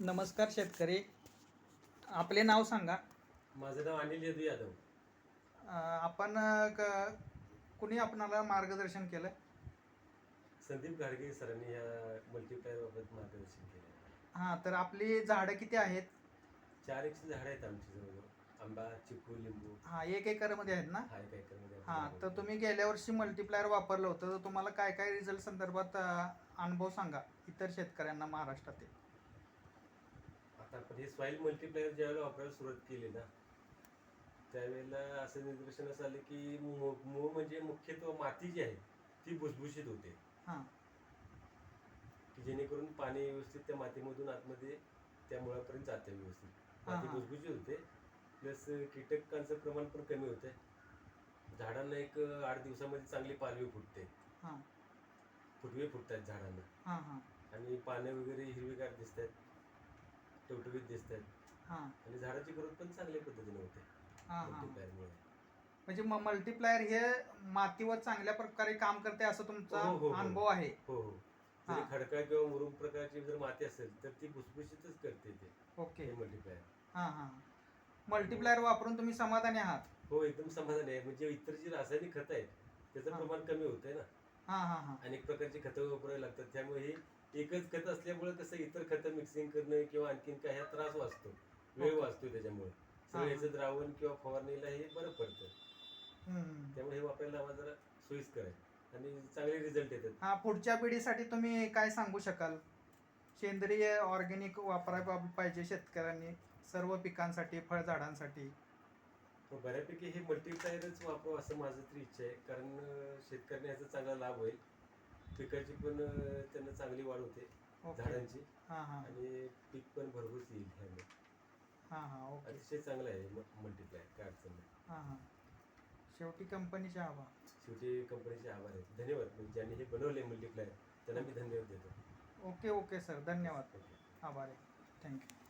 नमस्कार शेतकरी. आपले नाव सांगा. माझं नाव अनिल यदू यादव. अं, आपण अं, क- कुणी आपणाला मार्गदर्शन केलं? संदीप गाडगे सरांनी या मल्टीप्लायरबाबत मार्गदर्शन केले. हां तर आपली झाडं किती आहेत? चार एकशे झाडं आहेत आमची जवळजवळ. आंबा चिकू लिंबू. हां एक एकरमध्ये आहेत ना? हा एक एकरमध्ये हां तर तुम्ही गेल्या वर्षी मल्टीप्लायर वापरलं होतं. तर तुम्हाला काय काय रिझल्ट संदर्भात अं, अनुभव सांगा इतर शेतकऱ्यांना महाराष्ट्रातील? आता आपण हे सॉईल मल्टीप्लायर ज्यावेळेला वापरायला सुरुवात केली ना त्यावेळेला असं निदर्शनास आलं की मो मो म्हणजे मुख्यत्व माती जी आहे ती भुसभुशीत होते. हां. की जेणेकरून पाणी व्यवस्थित त्या मातीमधून आतमध्ये त्या मुळापर्यंत जाते व्यवस्थित. माती. भुसभुशीत होते प्लस कीटकांचं प्रमाण पण कमी होते. झाडांना एक आठ दिवसामध्ये चांगली पालवी फुटते. हां. फुटवे फुटतात झाडांना. हां हां. आणि पानं वगैरे हिरवीगार दिसत आहेत टवटवीत दिसत आहेत हां. आणि झाडाची ग्रोथ पण चांगल्या पद्धतीने होते. हां हां. म्हणजे मल्टीप्लायर हे मातीवर चांगल्या प्रकारे काम करते असं तुमचा हो, हो, हो. अनुभव आहे. हो हो. जरी हा. खडका किंवा मुरुम प्रकारची जर माती असेल तर ती भुसभुशीतच करते ते. ओके. मल्टीप्लायर हां हां. मल्टीप्लायर वापरून तुम्ही समाधानी आहात. हो एकदम समाधान आहे. म्हणजे इतर जी रासायनिक खतं आहेत त्याचं हा. प्रमाण कमी होतंय ना. हां हां हां. अनेक प्रकारची खतं वापरायला लागतात. त्यामुळे हे एकच खत असल्यामुळे कसं इतर खतं मिक्सिंग करणं किंवा आणखीन काय ह्या त्रास वाचतो. वेळ. वाचतो त्याच्यामुळे. हा. सगळं द्रावण किंवा फवारणीला हे बरं पडतं. त्यामुळे हे वापरायला आम्हाला जरा सोयीस्कर आहे. आणि चांगले रिझल्ट येतात. हा पुढच्या पिढीसाठी तुम्ही काय सांगू शकाल? सेंद्रिय ऑर्गॅनिक वापरायला पाहिजे शेतकऱ्यांनी सर्व पिकांसाठी फळझाडांसाठी. बऱ्यापैकी हे मल्टीप्लायरच वापरावं असं माझं तरी इच्छा आहे. कारण शेतकऱ्यांना याचा चांगला लाभ होईल. पिकाची पण त्यांना चांगली वाढ होते झाडांची. हां हां. आणि पीक पण भरघोस येईल हां हां ओके. अतिशय चांगलं आहे मल्टीप्लायर काय अडचण नाही. हां हां. शेवटी कंपनीचे आभार शेवटी कंपनीचे आभार आहेत. धन्यवाद. म्हणजे ज्यांनी हे बनवले मल्टीप्लायर त्यांना मी धन्यवाद देतो. Okay okay sir. धन्यवाद. आभार आहे. थँक्यू